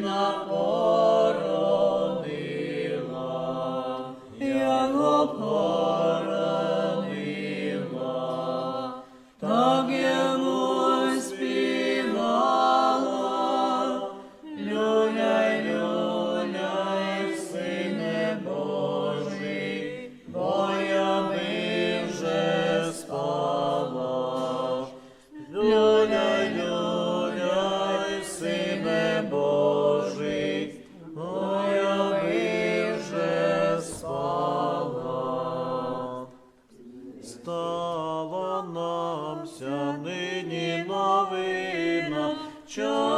in the joy.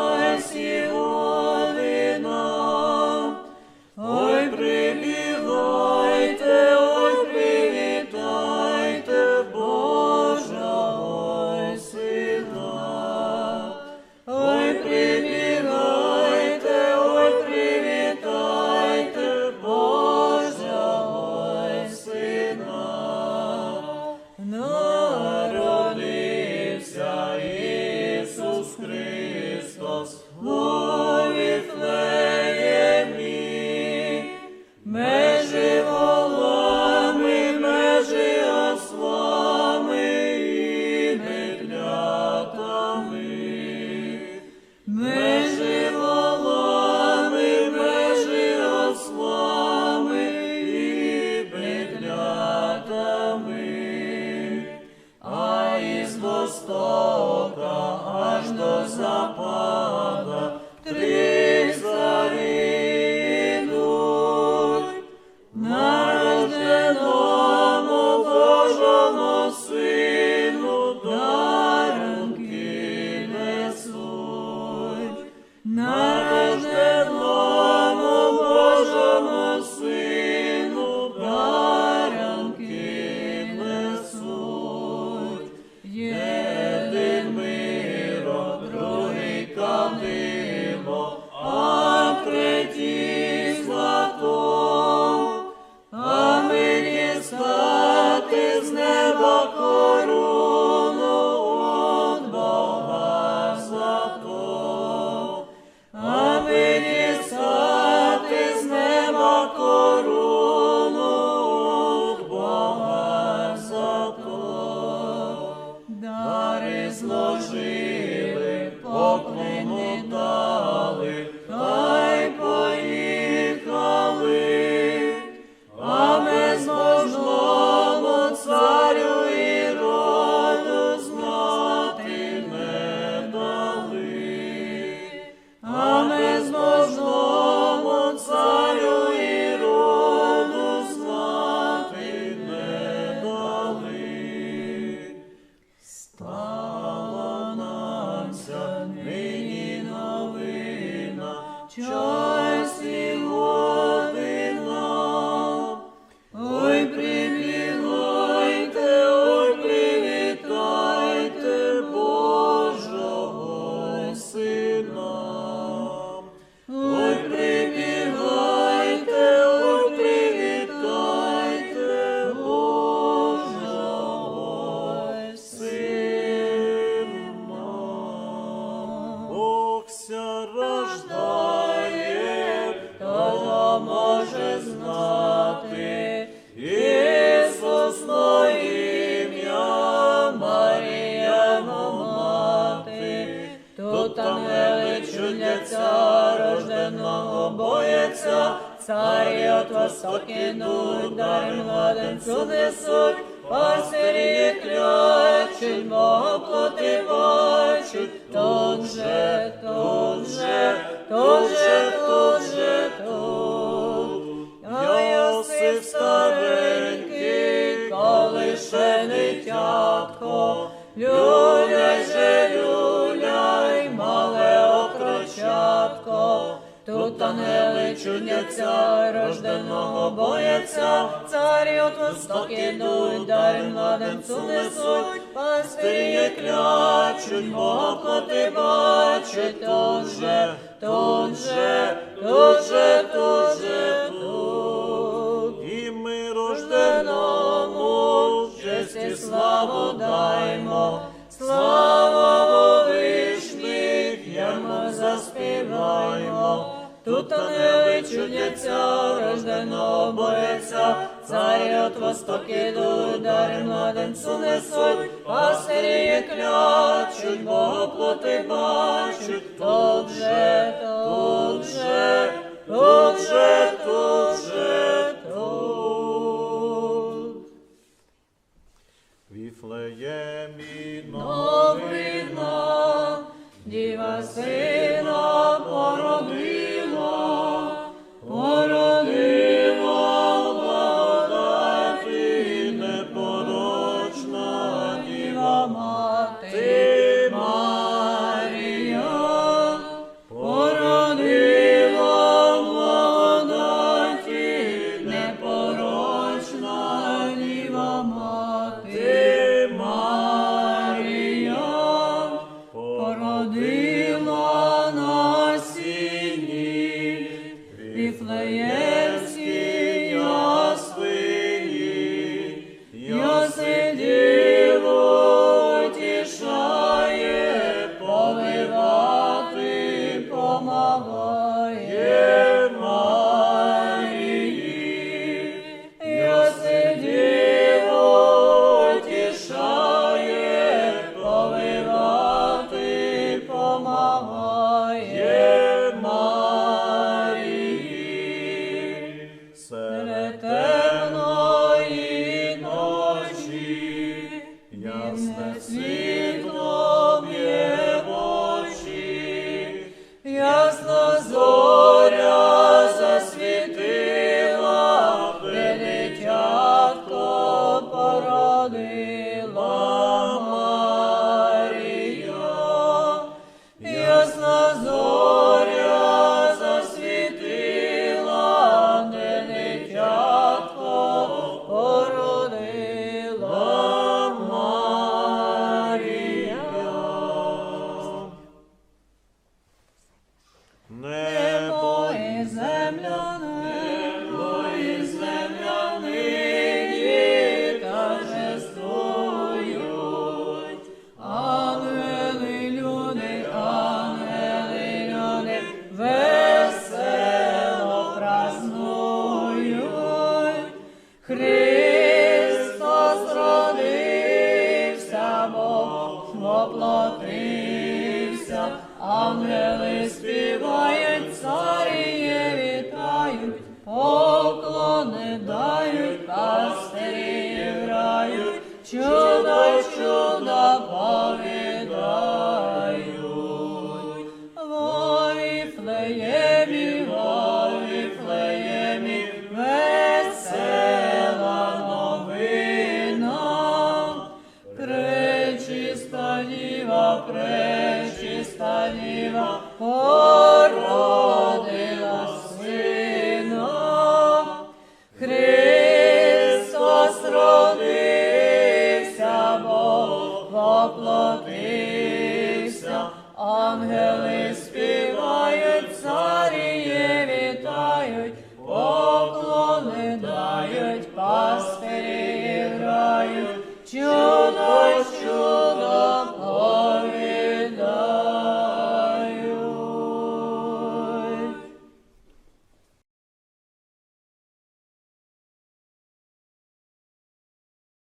joy. Бояться, царі от востоки нуть, дари младенцю несуть, пастирі клячуть, мого плоти бачуть, тон же, йдуть, дари младенцю несуть, пастирі клячуть, Бога плоти бачать, тут же, тут же, тут же, тут же, тут. І ми Рожденому честь і славу даймо, слава вишніх, ямо заспіваймо. Тут ангели чудяться, рожденого бояться, царі от востоки йдуть, дари младенцю несуть, пастирі клячуть, Бога плоти бачуть, тут же, тут же, тут же, тут же, If Прекрасно Пречиста діва, пречиста діва,